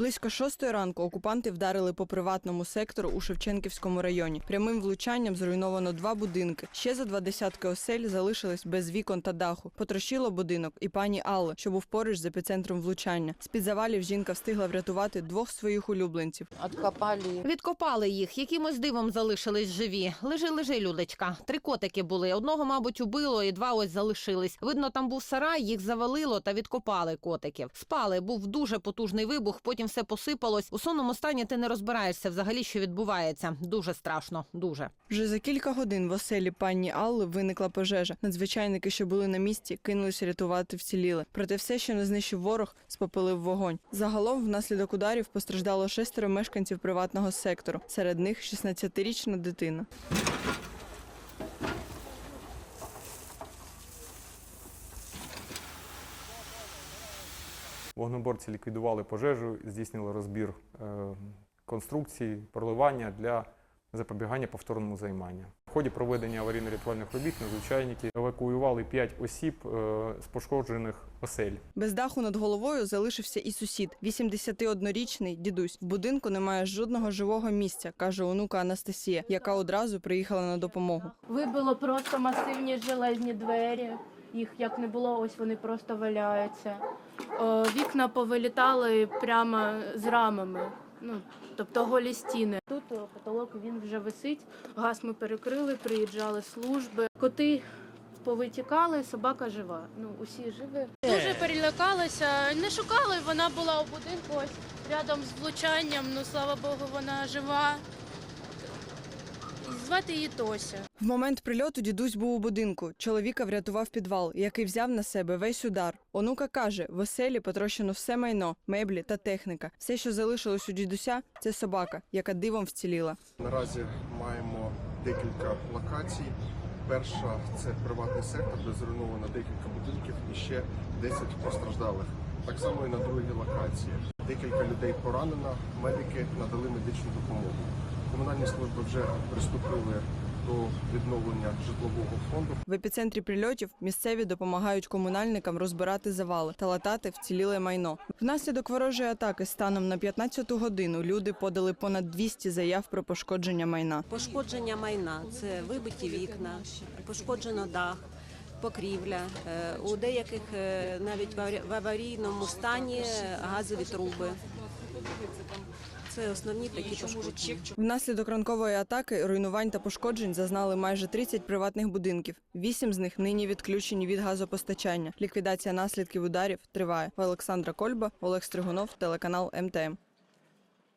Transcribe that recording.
Близько шостої ранку окупанти вдарили по приватному сектору у Шевченківському районі. Прямим влучанням зруйновано два будинки. Ще за два десятки осель залишились без вікон та даху. Потрощило будинок і пані Алли, що був поруч з епіцентром влучання. З під завалів жінка встигла врятувати двох своїх улюбленців. Откопали. Відкопали їх, якимось дивом залишились живі. Лежи, лежи, Людочка. Три котики були. Одного, мабуть, убило, і два ось залишились. Видно, там був сарай, їх завалило та відкопали котиків. Спали, був дуже потужний вибух, потім все посипалось. У сонному стані ти не розбираєшся взагалі, що відбувається. Дуже страшно, дуже. Вже за кілька годин в оселі пані Алли виникла пожежа. Надзвичайники, що були на місці, кинулися рятувати вціліле. Проте все, що не знищив ворог, спопилив вогонь. Загалом, внаслідок ударів постраждало шестеро мешканців приватного сектору. Серед них 16-річна дитина. Вогнеборці ліквідували пожежу, здійснили розбір е, конструкції, проливання для запобігання повторному займанню. В ході проведення аварійно-рятувальних робіт надзвичайники евакуювали 5 осіб е, з пошкоджених осель. Без даху над головою залишився і сусід, 81-річний дідусь. В будинку немає жодного живого місця, каже онука Анастасія, яка одразу приїхала на допомогу. Вибило просто масивні железні двері. Їх як не було, ось вони просто валяються. О, вікна повилітали прямо з рамами. Ну, тобто голі стіни. Тут о, потолок він вже висить. Газ ми перекрили, приїжджали служби. Коти повитікали, собака жива. Ну, усі живі. Дуже перелякалися. Не шукали, вона була у будинку ось рядом з влучанням. Ну слава Богу, вона жива. Звати її Тося. В момент прильоту дідусь був у будинку. Чоловіка врятував підвал, який взяв на себе весь удар. Онука каже, в оселі потрощено все майно, меблі та техніка. Все, що залишилось у дідуся, це собака, яка дивом вціліла. Наразі маємо декілька локацій. Перша це приватний сектор, де зруйновано декілька будинків і ще 10 постраждалих. Так само і на другій локації. Декілька людей поранено, медики надали медичну допомогу. Комунальні служби вже приступили до відновлення житлового фонду. В епіцентрі прильотів місцеві допомагають комунальникам розбирати завали та латати вціліле майно. Внаслідок ворожої атаки станом на 15-ту годину люди подали понад 200 заяв про пошкодження майна. Пошкодження майна це вибиті вікна, пошкоджено дах, покрівля. Е, У деяких е, навіть в в аварійному стані газові труби. Це основні такі пошкодження. Внаслідок ранкової атаки руйнувань та пошкоджень зазнали майже 30 приватних будинків. Вісім з них нині відключені від газопостачання. Ліквідація наслідків ударів триває. Олександра Кольба, Олег Стригунов, телеканал МТМ.